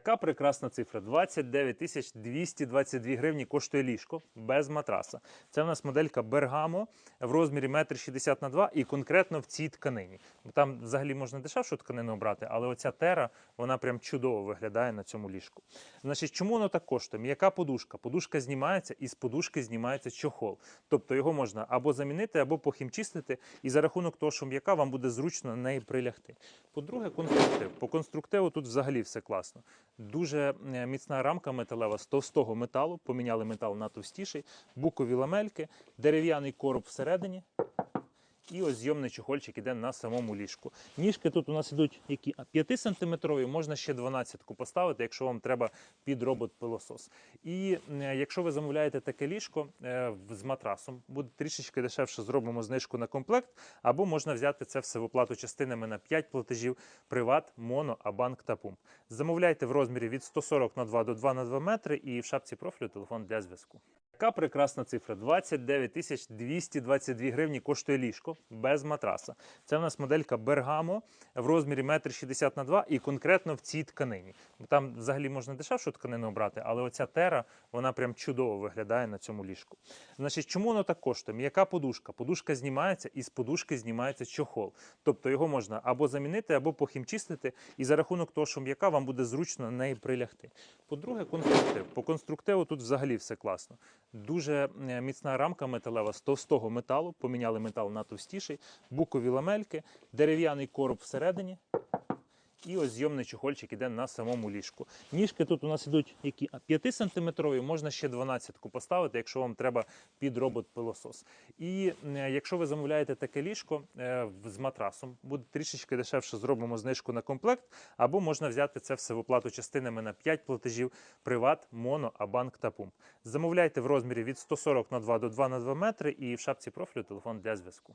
Яка прекрасна цифра. 29 тисяч 222 гривні коштує ліжко без матраса. Це в нас моделька Бергамо в розмірі 1,60 на 2 і конкретно в цій тканині. Там взагалі можна дешевшу тканину обрати, але оця тера, вона прям чудово виглядає на цьому ліжку. Значить, чому воно так коштує? М'яка подушка. Подушка знімається і з подушки знімається чохол. Тобто його можна або замінити, або похімчистити, і за рахунок того, що м'яка, вам буде зручно на неї прилягти. По-друге, конструктив. По конструктиву тут взагалі все класно. Дуже е, міцна рамка металева з товстого металу. Поміняли метал на товстіший, букові ламельки, дерев'яний короб всередині. І ось зйомний чохольчик іде на самому ліжку. Ніжки тут у нас ідуть які 5 сантиметрові, можна ще 12 поставити, якщо вам треба під робот-пилосос. І якщо ви замовляєте таке ліжко е, з матрасом, буде трішечки дешевше, зробимо знижку на комплект, або можна взяти це все в оплату частинами на 5 платежів Приват, Моно, Абанк та Пумп. Замовляйте в розмірі від 140 на 2 до 2 на 2 метри і в шапці профілю телефон для зв'язку. Яка прекрасна цифра. 29 222 гривні коштує ліжко без матраса. Це в нас моделька Бергамо в розмірі 1,60 на 2 і конкретно в цій тканині. Там взагалі можна дешевшу тканину обрати, але оця тера, вона прям чудово виглядає на цьому ліжку. Значить, чому воно так коштує? М'яка подушка. Подушка знімається і з подушки знімається чохол. Тобто його можна або замінити, або похімчистити, і за рахунок того, що м'яка, вам буде зручно на неї прилягти. По-друге, конструктив. По конструктиву тут взагалі все класно. Дуже е, міцна рамка металева з товстого металу. Поміняли метал на товстіший, букові ламельки, дерев'яний короб всередині. І ось зйомний чохольчик іде на самому ліжку. Ніжки тут у нас ідуть які 5 сантиметрові, можна ще 12-ку поставити, якщо вам треба під робот-пилосос. І якщо ви замовляєте таке ліжко е, з матрасом, буде трішечки дешевше, зробимо знижку на комплект, або можна взяти це все в оплату частинами на 5 платежів Приват, Моно, Абанк та Пумп. Замовляйте в розмірі від 140 на 2 до 2 на 2 метри і в шапці профілю телефон для зв'язку.